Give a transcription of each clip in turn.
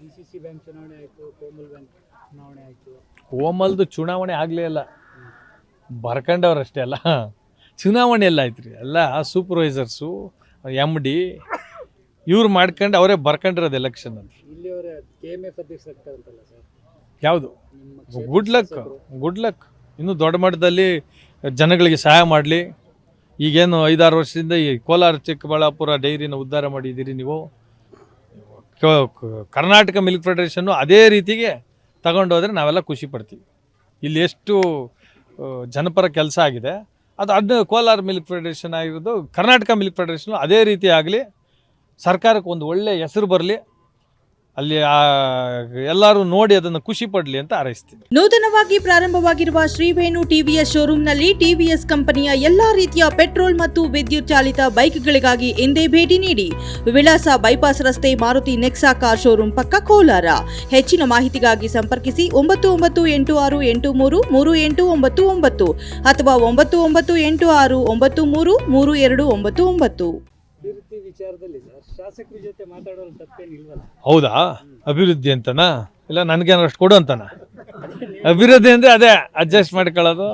D C C bank ಚುನಾವಣೆ ಆಯಿತು Komal bank ಚುನಾವಣೆ ಆಯಿತು. ಕೋಮಲ್ದು ಚುನಾವಣೆ ಆಗಲೇ ಇಲ್ಲ. ಬರ್ಕಂಡವ್ರಷ್ಟೇ ಅಲ್ಲ. ಚುನಾವಣೆ ಎಲ್ಲ ಆಯ್ತು ರೀ ಎಲ್ಲ ಸೂಪರ್ವೈಸರ್ಸು ಎಂ ಡಿ ಇವ್ರು ಮಾಡ್ಕೊಂಡು ಅವರೇ ಬರ್ಕೊಂಡಿರೋದು ಎಲೆಕ್ಷನ್ ಅಂತ ಇಲ್ಲಿಯವರೇ ಕೆ ಎಂ ಎಫ್ ಅಧ್ಯಕ್ಷರಾಗ್ತಾರಂತಲ್ಲ ಸರ್. ಯಾವುದು? ಗುಡ್ ಲಕ್ ಗುಡ್ ಲಕ್ ಇನ್ನು ದೊಡ್ಡ ಮಟ್ಟದಲ್ಲಿ ಜನಗಳಿಗೆ ಸಹಾಯ ಮಾಡಲಿ. ಈಗೇನು ಐದಾರು ವರ್ಷದಿಂದ ಈ ಕೋಲಾರ ಚಿಕ್ಕಬಳ್ಳಾಪುರ ಡೈರಿನ ಉದ್ಧಾರ ಮಾಡಿದ್ದೀರಿ ನೀವು. ಕರ್ನಾಟಕ ಮಿಲ್ಕ್ ಫೆಡರೇಷನ್ನು ಅದೇ ರೀತಿಗೆ ತಗೊಂಡೋದ್ರೆ ನಾವೆಲ್ಲ ಖುಷಿ ಪಡ್ತೀವಿ. ಇಲ್ಲಿ ಎಷ್ಟು ಜನಪರ ಕೆಲಸ ಆಗಿದೆ. ಅದು ಅದನ್ನ ಕೋಲಾರ ಮಿಲ್ಕ್ ಫೆಡರೇಷನ್ ಆಗಿರೋದು ಕರ್ನಾಟಕ ಮಿಲ್ಕ್ ಫೆಡರೇಷನ್ ಅದೇ ರೀತಿ ಆಗಲಿ ಸರ್ಕಾರಕ್ಕೆ ಒಂದು ಒಳ್ಳೆಯ ಹೆಸರು ಬರಲಿ. ಅಲ್ಲಿ ಎಲ್ಲರೂ ನೋಡಿ ಅದನ್ನು ಖುಷಿ ಪಡಲಿ ಅಂತ ಹಾರೈಸ್ತೀನಿ. ನೂತನವಾಗಿ ಪ್ರಾರಂಭವಾಗಿರುವ ಶ್ರೀವೇಣು ಟಿವಿಎಸ್ ಶೋರೂಮ್ನಲ್ಲಿ ಟಿವಿಎಸ್ ಕಂಪನಿಯ ಎಲ್ಲಾ ರೀತಿಯ ಪೆಟ್ರೋಲ್ ಮತ್ತು ವಿದ್ಯುತ್ ಚಾಲಿತ ಬೈಕ್ಗಳಿಗಾಗಿ ಎಂದೇ ಭೇಟಿ ನೀಡಿ. ವಿಳಾಸ ಬೈಪಾಸ್ ರಸ್ತೆ ಮಾರುತಿ ನೆಕ್ಸಾ ಕಾರ್ ಶೋರೂಮ್ ಪಕ್ಕ ಕೋಲಾರ. ಹೆಚ್ಚಿನ ಮಾಹಿತಿಗಾಗಿ ಸಂಪರ್ಕಿಸಿ ಒಂಬತ್ತು ಒಂಬತ್ತು ಎಂಟು ಆರು ಎಂಟು ಮೂರು ಮೂರು ಎಂಟು ಒಂಬತ್ತು ಒಂಬತ್ತು ಅಥವಾ ಒಂಬತ್ತು ಒಂಬತ್ತು ಎಂಟು ಆರು ಒಂಬತ್ತು ಮೂರು ಮೂರು ಎರಡು ಒಂಬತ್ತು ಒಂಬತ್ತು. ವಿಚಾರದಲ್ಲಿ ಸರ್. ಶಾಸಕರ ಜೊತೆ ಮಾತಾಡೋರು ತಪ್ಪೇನಿಲ್ವಲ್ಲ. ಹೌದಾ? ಅಭಿವೃದ್ಧಿ ಅಂತನಾ? ಇಲ್ಲ ನನಗೇನು ಅಷ್ಟು ಕೊಡು ಅಂತಾನ? ಅಭಿವೃದ್ಧಿ ಅಂದರೆ ಅದೇ ಅಡ್ಜಸ್ಟ್ ಮಾಡ್ಕೊಳ್ಳೋದು.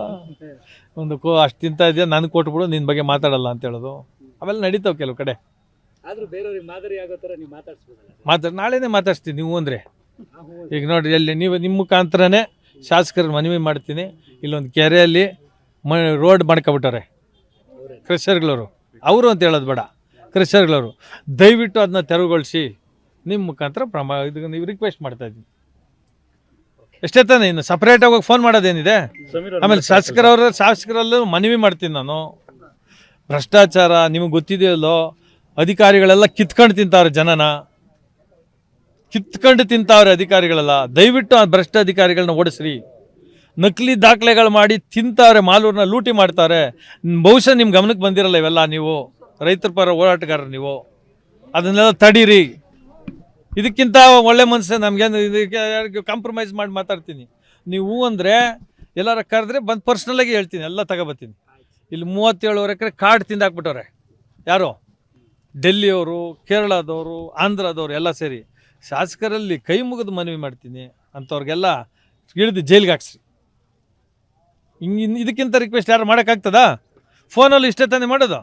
ಒಂದು ಕೋ ಅಷ್ಟು ತಿಂತ ಇದೆಯಾ ನನಗೆ ಕೊಟ್ಬಿಡು ನಿನ್ನ ಬಗ್ಗೆ ಮಾತಾಡಲ್ಲ ಅಂತ ಹೇಳೋದು. ಆಮೇಲೆ ನಡೀತಾವೆ ಕೆಲವು ಕಡೆ. ಆದ್ರೂ ಬೇರೆಯವ್ರಿಗೆ ಮಾದರಿ ಆಗೋ ಥರ ನೀವು ಮಾತಾಡ್ಸ್ಬೋದಲ್ಲ ಮಾತಾಡಿ ನಾಳೆನೇ ಮಾತಾಡ್ತೀನಿ ನೀವು ಅಂದರೆ. ಈಗ ನೋಡಿ ಅಲ್ಲಿ ನೀವು ನಿಮ್ಮ ಮುಖಾಂತರನೇ ಶಾಸಕರ ಮನವಿ ಮಾಡ್ತೀನಿ. ಇಲ್ಲೊಂದು ಕೆರೆಯಲ್ಲಿ ಮ ರೋಡ್ ಮಾಡ್ಕೊಬಿಟ್ಟವ್ರೆ. ಕ್ರೆಷರ್ಗಳವರು. ಅವರು ಅಂತ ಹೇಳೋದು ಬೇಡ. ಕ್ರಷರ್ಗಳವರು ದಯವಿಟ್ಟು ಅದನ್ನ ತೆರವುಗೊಳಿಸಿ. ನಿಮ್ಮ ಮುಖಾಂತರ ಪ್ರಮ ಇದಕ್ಕೆ ನೀವು ರಿಕ್ವೆಸ್ಟ್ ಮಾಡ್ತಾ ಇದ್ದೀನಿ. ಎಷ್ಟೇ ತಾನೆ ಇನ್ನು ಸಪ್ರೇಟಾಗಿ ಆಗಿ ಫೋನ್ ಮಾಡೋದೇನಿದೆ? ಆಮೇಲೆ ಶಾಸಕರವ್ರ ಶಾಸಕರಲ್ಲೂ ಮನವಿ ಮಾಡ್ತೀನಿ ನಾನು. ಭ್ರಷ್ಟಾಚಾರ ನಿಮಗೆ ಗೊತ್ತಿದೆಯಲ್ಲೋ ಅಧಿಕಾರಿಗಳೆಲ್ಲ ಕಿತ್ಕೊಂಡು ತಿಂತಾವ್ರೆ ಜನನ. ಕಿತ್ಕೊಂಡು ತಿಂತಾವ್ರೆ ಅಧಿಕಾರಿಗಳೆಲ್ಲ. ದಯವಿಟ್ಟು ಆ ಭ್ರಷ್ಟ ಅಧಿಕಾರಿಗಳನ್ನ ಓಡಿಸ್ರಿ. ನಕಲಿ ದಾಖಲೆಗಳು ಮಾಡಿ ತಿಂತಾವ್ರೆ ಮಾಲೂರನ್ನ ಲೂಟಿ ಮಾಡ್ತಾರೆ. ಬಹುಶಃ ನಿಮ್ಮ ಗಮನಕ್ಕೆ ಬಂದಿರಲ್ಲ ಇವೆಲ್ಲ ನೀವು. ರೈತರ ಪರ ಹೋರಾಟಗಾರರು ನೀವು. ಅದನ್ನೆಲ್ಲ ತಡೀರಿ. ಇದಕ್ಕಿಂತ ಒಳ್ಳೆ ಮನಸ್ಸೇ ನಮಗೇನು ಇದಕ್ಕೆ ಕಾಂಪ್ರಮೈಸ್ ಮಾಡಿ ಮಾತಾಡ್ತೀನಿ. ನೀವು ಅಂದರೆ ಎಲ್ಲಾರ ಕರೆದ್ರೆ ಬಂದು ಪರ್ಸ್ನಲಾಗಿ ಹೇಳ್ತೀನಿ, ಎಲ್ಲ ತಗೋಬತ್ತೀನಿ. ಇಲ್ಲಿ ಮೂವತ್ತೇಳುವರೆ ಎಕರೆ ಕಾಡು ತಿಂದಾಕ್ಬಿಟ್ಟವ್ರೆ. ಯಾರು? ಡೆಲ್ಲಿಯವರು, ಕೇರಳದವರು, ಆಂಧ್ರದವರು ಎಲ್ಲ ಸೇರಿ. ಶಾಸಕರಲ್ಲಿ ಕೈ ಮುಗಿದು ಮನವಿ ಮಾಡ್ತೀನಿ ಅಂಥವ್ರಿಗೆಲ್ಲ ಹಿಡಿದು ಜೈಲಿಗೆ ಹಾಕ್ಸಿ ಹಿಂಗೆ ಇದಕ್ಕಿಂತ ರಿಕ್ವೆಸ್ಟ್ ಯಾರು ಮಾಡೋಕ್ಕಾಗ್ತದಾ? ಫೋನಲ್ಲಿ ಇಷ್ಟೇ ತಾನೇ ಮಾಡೋದು?